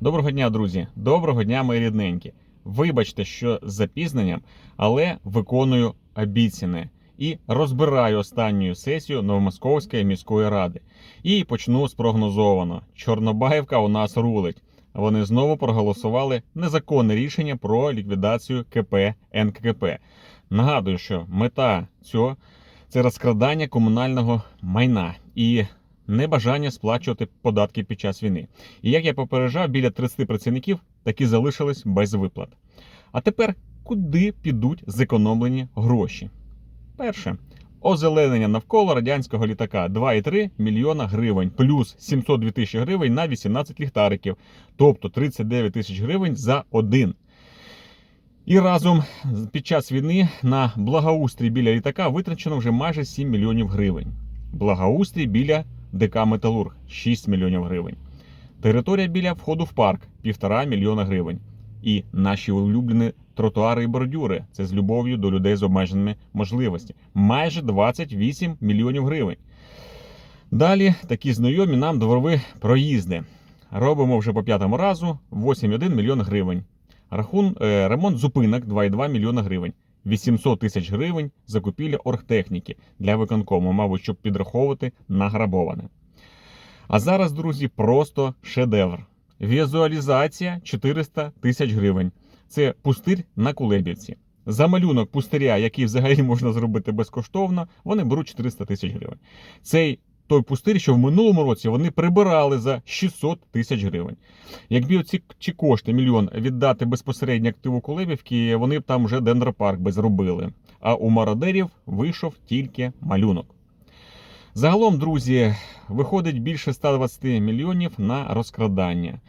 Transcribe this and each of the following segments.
Доброго дня, друзі! Доброго дня, мої рідненькі. Вибачте, що з запізненням, але виконую обіцяне і розбираю останню сесію Новомосковської міської ради. І почну з прогнозовано. Чорнобаївка у нас рулить. Вони знову проголосували незаконне рішення про ліквідацію КП НККП. Нагадую, що мета цього це розкрадання комунального майна і небажання сплачувати податки під час війни. І як я попереджав, біля 30 працівників таки залишились без виплат. А тепер куди підуть зекономлені гроші? Перше. Озеленення навколо радянського літака 2,3 мільйона гривень, плюс 702 тисячі гривень на 18 ліхтариків, тобто 39 тисяч гривень за один. І разом під час війни на благоустрій біля літака витрачено вже майже 7 мільйонів гривень. Благоустрій біля ДК Металург 6 мільйонів гривень. Територія біля входу в парк 1,5 мільйона гривень. І наші улюблені тротуари і бордюри це з любов'ю до людей з обмеженими можливостями. Майже 28 мільйонів гривень. Далі такі знайомі нам дворові проїзди. Робимо вже по п'ятому разу 8,1 мільйон гривень. Рахун, е, ремонт зупинок 2,2 мільйона гривень. 800 тисяч гривень закупівля оргтехніки для виконкому, мабуть, щоб підраховувати награбоване. А зараз, друзі, просто шедевр. Візуалізація 400 тисяч гривень. Це пустир на Кулебівці. За малюнок пустиря, який взагалі можна зробити безкоштовно, вони беруть 400 тисяч гривень. Цей той пустир, що в минулому році вони прибирали за 600 тисяч гривень. Якби оці ці кошти, мільйон, віддати безпосередньо активу Кулебівки, вони б там вже дендропарк би зробили. А у мародерів вийшов тільки малюнок. Загалом, друзі, виходить більше 120 мільйонів на розкрадання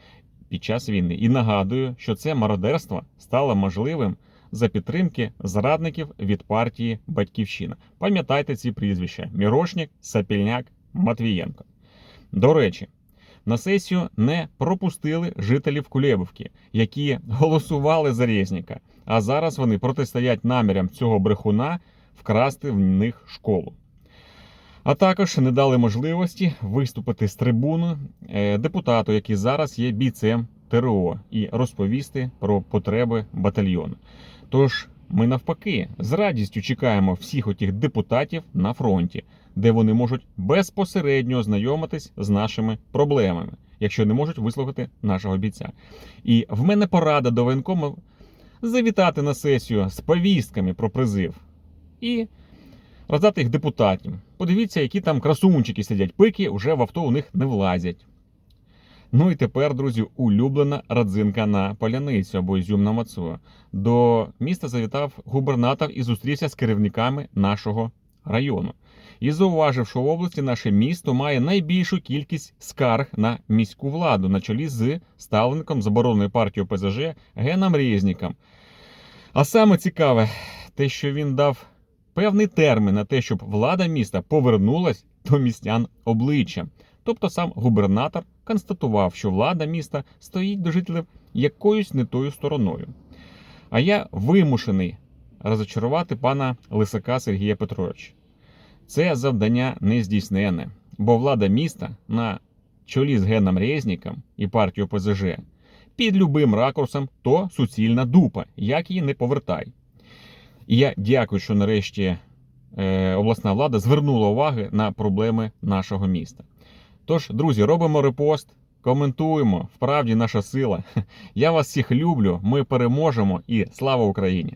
під час війни. І нагадую, що це мародерство стало можливим за підтримки зрадників від партії Батьківщина. Пам'ятайте ці прізвища: Мірошник, Сапільняк, Матвієнко. До речі, на сесію не пропустили жителів Кулєбівки, які голосували за Резніка, а зараз вони протистоять намірям цього брехуна вкрасти в них школу. А також не дали можливості виступити з трибуни е, депутату, який зараз є бійцем ТРО, і розповісти про потреби батальйону. Тож ми навпаки з радістю чекаємо всіх отих депутатів на фронті, де вони можуть безпосередньо ознайомитись з нашими проблемами, якщо не можуть вислухати нашого бійця. І в мене порада до воєнкому завітати на сесію з повістками про призив і роздати їх депутатів. Подивіться, які там красунчики сидять, пики вже в авто у них не влазять. Ну і тепер, друзі, улюблена родзинка на поляницю або ізюм на мацу. До міста завітав губернатор і зустрівся з керівниками нашого району. І зауважив, що в області наше місто має найбільшу кількість скарг на міську владу на чолі з ставленником забороненої партії ОПЗЖ Геном Резніком. А саме цікаве, те, що він дав певний термін на те, щоб влада міста повернулась до містян обличчям. Тобто сам губернатор констатував, що влада міста стоїть до жителів якоюсь не тою стороною. А я вимушений розочарувати пана Лисака Сергія Петровича. Це завдання не здійснене, бо влада міста на чолі з Геном Резніком і партією ОПЗЖ під любим ракурсом то суцільна дупа, як її не повертай. І я дякую, що нарешті е, обласна влада звернула уваги на проблеми нашого міста. Тож, друзі, робимо репост, коментуємо. Вправді наша сила. Я вас всіх люблю. Ми переможемо і слава Україні!